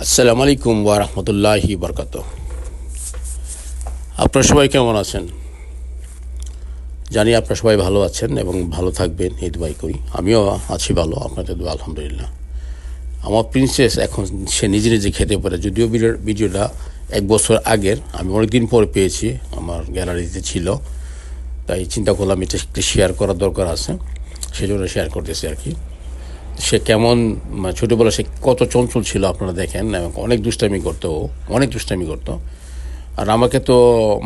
আসসালামু আলাইকুম ওয়া রাহমাতুল্লাহি বরকাত আপনারা সবাই কেমন আছেন? জানি আপনারা সবাই ভালো আছেন এবং ভালো থাকবেন, এই দোয়াই করি। আমিও আছি ভালো, আপনাদের দোয়া, আলহামদুলিল্লাহ। আমার প্রিন্সেস এখন সে নিজে নিজে খেতে পারে। যদিও ভিডিও- ভিডিওটা এক বছর আগের, আমি অনেকদিন পরে পেয়েছি, আমার গ্যালারিতে ছিল। তাই চিন্তা করলাম এটা শেয়ার করার দরকার আছে, সেজন্য শেয়ার করতেছি আর কি। সে কেমন মানে ছোটোবেলা সে কত চঞ্চল ছিল আপনারা দেখেন অনেক দুষ্টামি করতো ও, অনেক দুষ্টামি করতো। আর আমাকে তো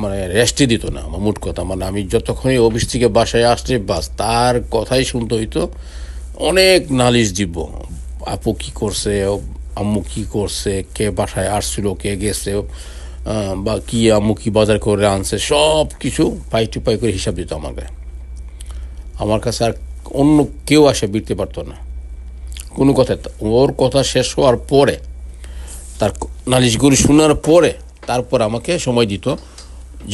মানে রেস্টই দিত না আমার মুট কথা। মানে আমি যতক্ষণই অফিস থেকে বাসায় আসছে বাস তার কথাই শুনতে হইতো। অনেক নালিশ দিব আপু কী করছে আম্মু কী করছে কে বাসায় আসছিল কে গেছে বা কি আম্মু কি বাজার করে আনছে সব কিছু পাই টু পাই করে হিসাব দিত আমাকে। আমার কাছে আর অন্য কেউ আসে বিরতে পারতো না। কোনো কথা, ওর কথা শেষ হওয়ার পরে, তার নালিশগুলি শোনার পরে তারপর আমাকে সময় দিত,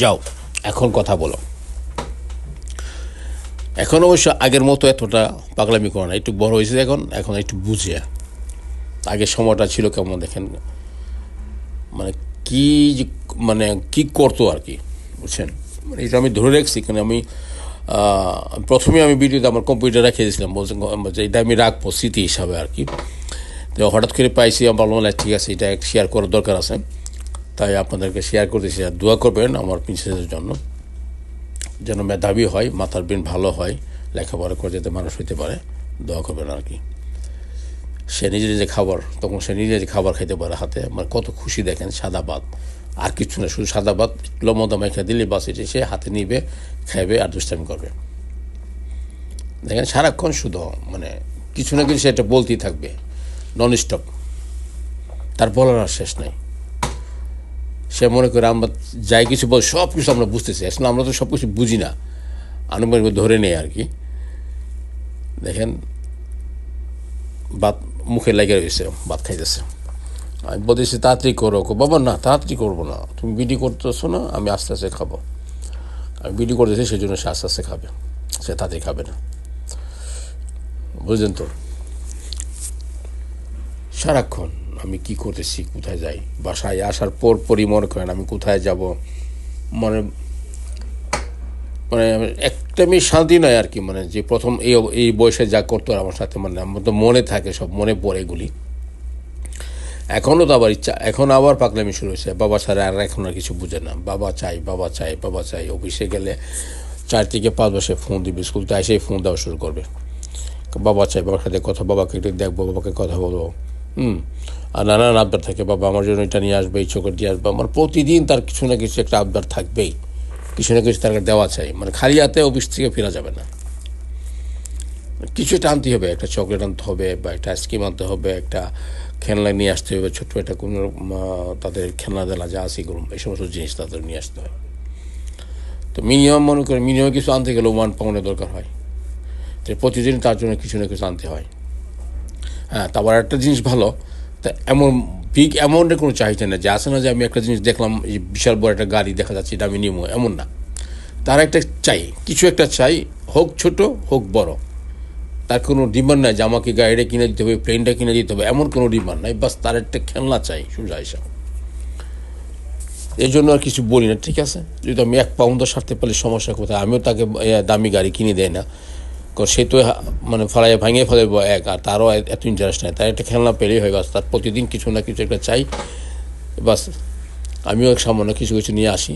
যাও, এখন কথা বলো। এখন অবশ্য আগের মতো এতটা পাগলামি করে না একটু বড় হয়েছে এখন এখন একটু বুঝে। আগের সময়টা ছিল কেমন দেখেন মানে কি মানে কি করতো আর কি, বুঝছেন? মানে এটা আমি ধরে রাখছি কারণ আমি প্রথমে আমি ভিডিওতে আমার কম্পিউটার রেখে দিয়েছিলাম বলছেন যে এটা আমি রাখব স্মৃতি হিসাবে আর কি। তো হঠাৎ করে পাইছি, আমার মনে ঠিক আছে, এটা শেয়ার করার দরকার আছে। তাই আপনাদেরকে শেয়ার করতেছি আর দোয়া করবেন আমার প্রিন্সেসের জন্য, যেন মেধাবী হয়, মাথার ব্রেন ভালো হয়, লেখাপড়া করে যাতে মানুষ হইতে পারে। দোয়া করবেন আর কি। সে নিজে নিজে খাবার, তখন সে নিজে নিজে খাবার খাইতে পারে হাতে। মানে কত খুশি দেখেন, সাদা ভাত। আর কিছু না, শুধু সাদা ভাত, লম্বা মাইখা দিলে বাস এটি সে হাতে নিবে, খাইবে আর দুষ্টামি করবে। দেখেন, সারাক্ষণ শুধু মানে কিছু না কিছু সেটা বলতেই থাকবে নন স্টপ তার বলার আর শেষ নাই। সে মনে করে, আমরা যাই কিছু বল সব কিছু আমরা বুঝতেছি। আসলে আমরা তো সব কিছু বুঝি না। আনুমানিক ধরে নেই আর কি। দেখেন, ভাত মুখে লেগে রয়েছে, ভাত খাইতেছে। আমি বলতেছি, তাড়াতাড়ি করো। বাবা, না, তাড়াতাড়ি করব না। তুমি বিডি করতেছো না, আমি আস্তে আস্তে খাব। আমি বিডি করতেছি সেই জন্য সে আস্তে আস্তে খাবে। সে তাড়াতাড়ি খাবে না। বুঝলেন তো? সারাক্ষণ আমি কি করতেছি, কোথায় যাই? বাসায় আসার পর পরই মনে করেন আমি কোথায় যাব। মানে মানে একটা মেয়ে শান্তি নয় আর কি। মানে যে প্রথম এই এই বয়সে যা করতো আমার সাথে মানে আমার তো মনে থাকে, সব মনে পড়ে এগুলি। এখনও তো আবার ইচ্ছা, এখন আবার পাগলামি শুরু হয়েছে। বাবা ছাড়া আর এখন আর কিছু বুঝে না। বাবা চাই বাবা চাই বাবা চাই। অফিসে গেলে চার থেকে পাঁচ বছর ফোন দিবে স্কুল তো এসেই ফোন দেওয়া শুরু করবে। বাবা চাই, বাবার সাথে কথা, বাবাকে একটু দেখব, বাবাকে কথা বলব। হুম। আর নানান আবদার থাকে, বাবা আমার জন্য এটা নিয়ে আসবে, এই চোখের দিয়ে আসবে। আমার প্রতিদিন তার কিছু না কিছু একটা আবদার থাকবেই। কিছু না কিছু তাকে দেওয়া চাই। মানে খালি হাতে অফিস থেকে ফেরা যাবে না। কিছু একটা আনতে হবে, একটা চকলেট আনতে হবে বা একটা আইসক্রিম আনতে হবে, একটা খেলনা নিয়ে আসতে হবে, ছোট্ট একটা কোনো তাদের খেলনা দেলা যা আছে এগুলো, এই সমস্ত জিনিস তাদের নিয়ে আসতে হয়। তো মিনিমাম মনে করে মিনিমাম কিছু আনতে গেলে ওয়ান পাউন্ডের দরকার হয়। তো প্রতিদিন তার জন্য কিছু না কিছু আনতে হয়। হ্যাঁ তারপর একটা জিনিস ভালো, তা এমন বিগ অ্যামাউন্টের কোনো চাহিদা না যে আসে না যে আমি একটা জিনিস দেখলাম, এই বিশাল বড় একটা গাড়ি দেখা যাচ্ছে, এটা আমি নিবো, এমন না। তার একটা চাই, কিছু একটা চাই, হোক ছোট, হোক বড়। তার কোনো ডিমান্ড নাই যে আমাকে গাড়িটা কিনে দিতে হবে প্লেনটা কিনে দিতে হবে, এমন কোনো ডিমান্ড নাই। বাস তার একটা খেলনা চাই, সোজা হিসাব এই জন্য আর কিছু বলি না, ঠিক আছে? যদি আমি এক পাউন্ড সারতে পারলে সমস্যা কোথায়? আমিও তাকে দামি গাড়ি কিনে দেয় না। কারণ সে তো মানে ফেলাই ভাঙিয়ে ফেলাইব এক, আর তারও এত ইন্টারেস্ট নেই। তার একটা খেলনা পেলেই হয়ে গেছে। তার প্রতিদিন কিছু না কিছু একটা চাই। বাস, আমিও সামান্য কিছু কিছু নিয়ে আসি।